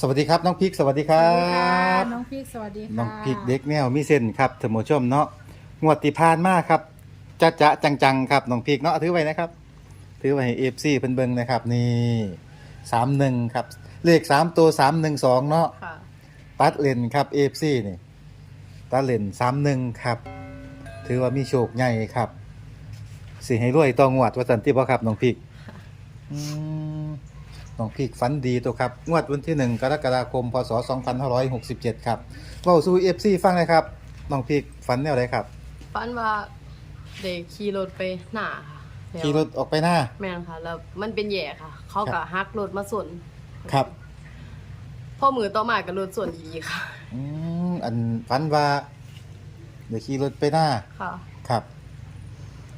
สวัสดีครับน้องพริกสวัสดีครัสวัสดีค่ะบ น้องพริกสวัสดีค่ะน้องพริกเด็กแนวมีเส้นครับท่านผู้ชมเนาะงวดที่ผ่านมาครับจะจะจังๆครับน้องพริกเนาะถือไว้นะครับ ถือไว้ให้เอฟซีเพิ่นเบิ่งนะครับนี่สามหนึ่งครับเลขสามตัวสามหนึ่งสองเนาะค่ะตัดเลนครับเอฟซีนี่ตัดเลนสามหนึ่งครับ ถือว่ามีโชคใหญ่ครับสิให้รวยต่องวดว่าสันติบ่ครับน้องพริกอืม น้องพริกฝันดีตัวครับ งวดวันที่หนึ่งกรกฎาคม พศ 2567 ครับเว้าสู่เอฟซีฟังเลยครับน้องพริกฝันแนวไหนครับ ฝันว่าเด็กขี่รถไปหน้าค่ะแล้วขี่รถออกไปหน้า แม่นค่ะ แล้วมันเป็นแย่ค่ะ เขาครัก็บฮักรถมาส่วนครับ พ่อมือต่อมากับรถส่วนอีกค่ะ อืมอันฝันว่าเดี๋ยวขี่รถไปหน้า ค่ะ ครับ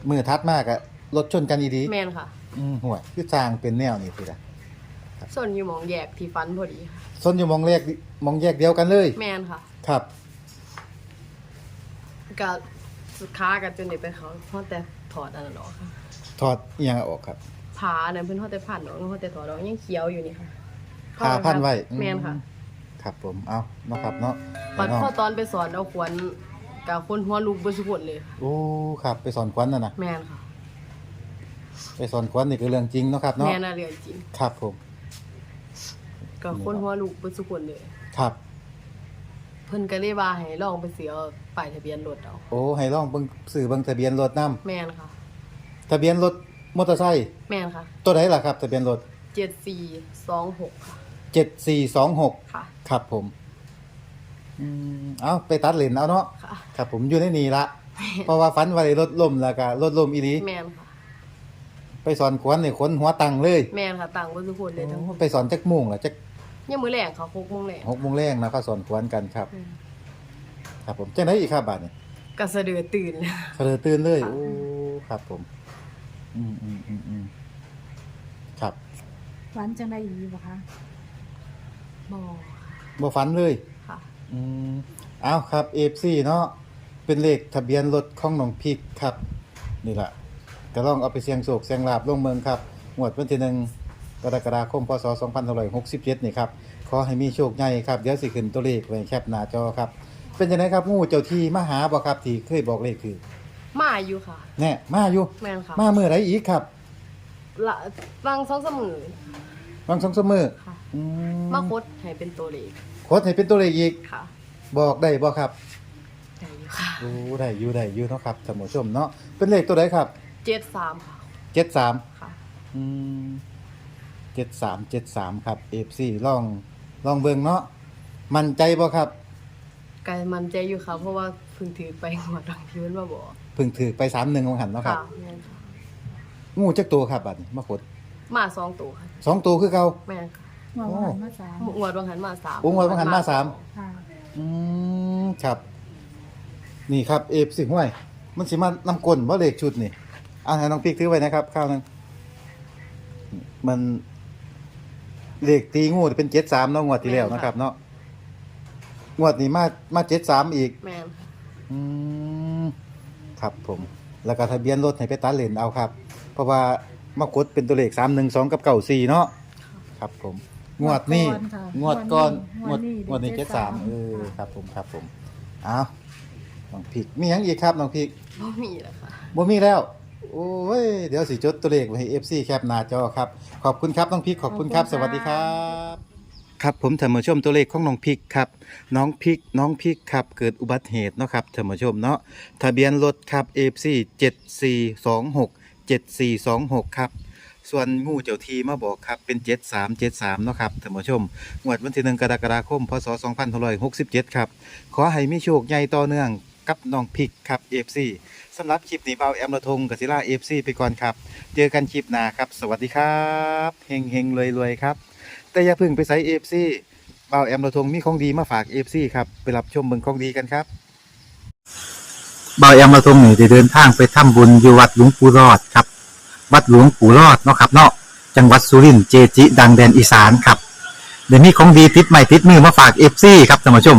มือทัดมากอะรถชนกันอีดีแม่นค่ะอืมห่วยคือสร้างเป็นแนวนี่พี่ละ ส่วนอยู่หมองแยกที่ฟันพอดีค่ะซนอยู่มองแรกมองแยกเดียวกันเลย แม่นค่ะครับ ก็สุดค้ากันจนเด็กไปเขาเพราะแต่ถอดอันนั้นออกค่ะถอดอิหยังออกครับ ผาเนี่ยเพิ่นเขาแต่ผ่านออกเขาแต่ถอดออกยังเขียวอยู่นี่ค่ะผ้าพันไว้อืแม่นค่ะ ครับผม เอาเนาะครับเนาะปัดเนาะพ่อตอนไปสอนเอาขวัญกับคนหัวลูกบ่สุกดเลยค่ะโอ้ครับ ไปสอนควันน่ะนะแม่นค่ะ ไปสอนควันนี่คือเรื่องจริงเนาะครับเนาะ แม่น่ะเรื่องจริง ครับผม กับคนหัวลูกบ่สุกดเลย ครับ เพิ่นก็เลยว่าให้ลองไปเสียป้ายทะเบียนรถเอาโอ้ให้ลองเบิ่งสื่อเบิ่งทะเบียนรถนํแม่นค่ะ ทะเบียนรถมอเตอร์ไซค์แม่นค่ะ ตัวไหนล่ะครับ ทะเบียนรถ7426 ค่ะ7426 ค่ะ ครับผม อืมเอาไปตัดเลนเอาเนาะ ค่ะ ครับผมอยู่ในนี่ละ เพราะว่าฝันว่าได้รถล่มแล้วก็รถล่มอีหลีแม่นค่ะ ไปสอนขวัญนี่ขนหัวตังเลย แม่นค่ะต่างบ่สุกดเลยทั้งโอ้ไปสอนจักโมงล่ะจัก ยังมื้อแรงเขา6โมงแรงหกโมงแรงนะก็สอนขวัญกันครับ อืมครับผมจังไดอีกครับบาดนี้ก็สะดือตื่นเฉลยตื่นเลยค่ะ โอ้ครับผม อืมอืมอืมอืมครับฝันจังได้อีกบ่คะบ่บ่ฝันเลย ค่ะ อืมอ้าวครับ FC เนาะเป็นเลขทะเบียนรถของน้องพิกครับ นี่ล่ะก็ลองเอาไปเสี่ยงโชคเสี่ยงลาบลงเมืองครับงวดวันที่หนึ่ง กรกฎาคมพศ2567 นี่ครับขอให้มีโชคใหญ่ครับเดี๋ยวสิขึ้นตัวเลขไว้แคปหน้าจอครับ เป็นจังไดครับงูเจ้าที่มาหาบ่ครับที่เคยบอกเลขคือมาอยู่ค่ะ แน่มาอยู่ แม่นค่ะมาเมื่อไรอีกครับละวางสองสามมือวังสองสามมือค่ะ อืมาคดให้เป็นตัวเลขโคดให้เป็นตัวเลขอีกค่ะบอกได้บ่ครับได้อยู่ค่ะโอ้ได้อยู่ได้อยู่เนาะครับท่านผู้ชมเนาะเป็นเลขตัวใดครับ73ค่ะ 73 ค่ะ อืม 73 73ครับ FC ลองลองเบิ่งเนาะมั่นใจบ่ครับก็มันใจอยู่ค่ะเพราะว่าเพิ่งถือไปหัวดังที่มันมาบอกเพิ่งถือไป31ของหันเนาะครัค่ะบแม่นค่ะงูจักตัวครับบัดนี้มาขดมาสองตัวค่ะสองตัวคือเก่า แม่นค่ะเมื่อวานมาสามหวดวังหันมาสามโอ้งวดวังหันมาสาม ค่ะ อืมครับ นี่ครับ FC ห้วย มันสิมานำกลบ่เลขชุดนี่อ่าให้น้องพริกถือไว้นะครับข้าวหนึงมัน เลขตีงูเป็น73เนาะงวดที่แล้วนะครับ เนาะงวดนี้มามา73อีก แม่นค่ะอืมครับผม แล้วก็ทะเบียนรถให้ไปตัดเลนเอาครับ เพราะว่ามากดเป็นตัวเลข312กับ94เนาะครับผม งวดนี้งวดก่อนงวดงวดนี้73 เออครับผมครับผมอ้าวน้องพริกมีหยังอีกครับน้องพริกบ่มีแล้วค่ะบ่มีแล้ว โอ้ย เดี๋ยวสิจดตัวเลขไว้ให้ FC แคปหน้าจอครับ ขอบคุณครับน้องพริกขอบคุณครับ สวัสดีครับ ครับผมท่านผู้ชมตัวเลขของน้องพริกครับ น้องพริกน้องพริกครับ เกิดอุบัติเหตุเนาะครับท่านผู้ชมเนาะทะเบียนรถครับ FC 7426 7426 ครับ ส่วนงูเจ้าทีมาบอกครับเป็น 7373 เนาะครับท่านผู้ชมงวดวันที่1กรกฎาคมพศ2567 ครับ ขอให้มีโชคใหญ่ต่อเนื่อง กับน้องพิกครับ FC สำหรับคลิปนี้เบาแอมระทงกับศิลา FC ไปก่อนครับ เจอกันคลิปหน้าครับ สวัสดีครับเฮงเฮงรวยรวยๆครับ แต่อย่าเพึ่งไปใส่ FC เบาแอมระทงมีของดีมาฝาก FC ครับ ไปรับชมเบิ่งของดีกันครับเบาแอมมาทงนี่ได้เดินทางไปทำบุญอยู่วัดหลวงปู่รอดครับ วัดหลวงปู่รอดเนาะครับเนาะจังหวัดสุรินทร์เจจิ ดังแดนอีสานครับเดี๋ยวนี้ของดีติดใหม่ติดมือมาฝากเอฟซีครับท่านผู้ชม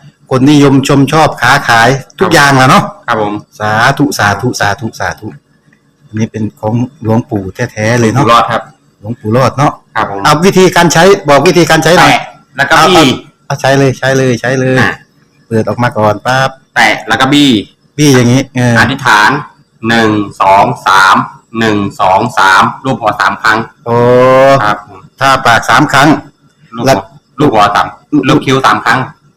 คนนิยมชมชอบค้าขายทุกอย่างแหล้วเนาะครับผมสาธุสาธุสาธุสาธุอันนี้เป็นของหลวงปู่แท้ๆเลยอยู่เนาะรอดครับหลวงปู่รอดเนาะครับผมเอาวิธีการใช้บอกวิธีการใช้หน่อยแตะแล้วก็บี้เอาใช้เลยใช้เลยใช้เลย อะเปิดออกมาก่อนปั๊บแตะแล้วก็บี้พี่อย่างนี้เอออธิษฐานหนึ่งสองสามหนึ่งสองสามรูปหัวสามครั้งโอ้ครับผมถ้าปากสามครั้ง ลูกแล้หัวว ลูกหัวสามลูกคิ้วสามครั้ง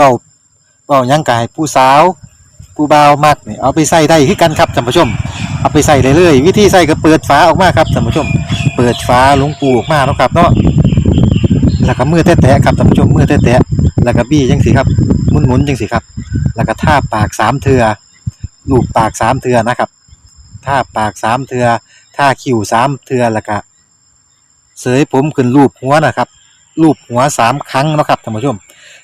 เบาเบายังกายผู้สาว ผู้บ่าวมักนี่เอาไปใส่ได้คือกันครับท่านผู้ชม เอาไปใส่ได้เลย วิธีใส่ก็เปิดฝาออกมาครับท่านผู้ชม เปิดฝาลวงปูออกมาเนาะครับเนาะแล้วก็มือแตะๆครับท่านผู้ชมมือแตะๆแล้วก็บี้จังสิครับหมุนๆจังสิครับ แล้วก็ท่าปากสามเทือลูบปากสามเทือนะครับท่าปากสามเทือท่าคิ้วสามเทือแล้วก็เสยผมขึ้นรูปหัวนะครับรูปหัวสามครั้งนะครับท่านผู้ชม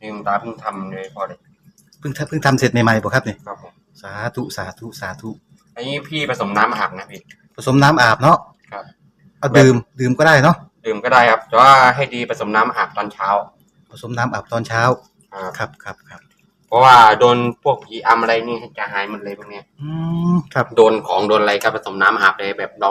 นี่คุณตาเพิ่งทำเลยพอเลยเพิ่งทำเพิ่งทำเสร็จใหม่ๆบ่ครับนี่ครับผมสาธุสาธุสาธุอันนี้พี่ผสมน้ำอาบนะพี่ ผสมน้ำอาบเนาะครับ เอาดื่มดื่มก็ได้เนาะดื่มก็ได้ครับ แต่ว่าให้ดีผสมน้ำอาบตอนเช้า ผสมน้ำอาบตอนเช้าครับครับครับครับเพราะว่าโดนพวกผีอำอะไรนี่จะหายหมดเลยพวกเนี้ยอืมครับโดนของโดนอะไรก็ผสมน้ำอาบเลยแบบเรา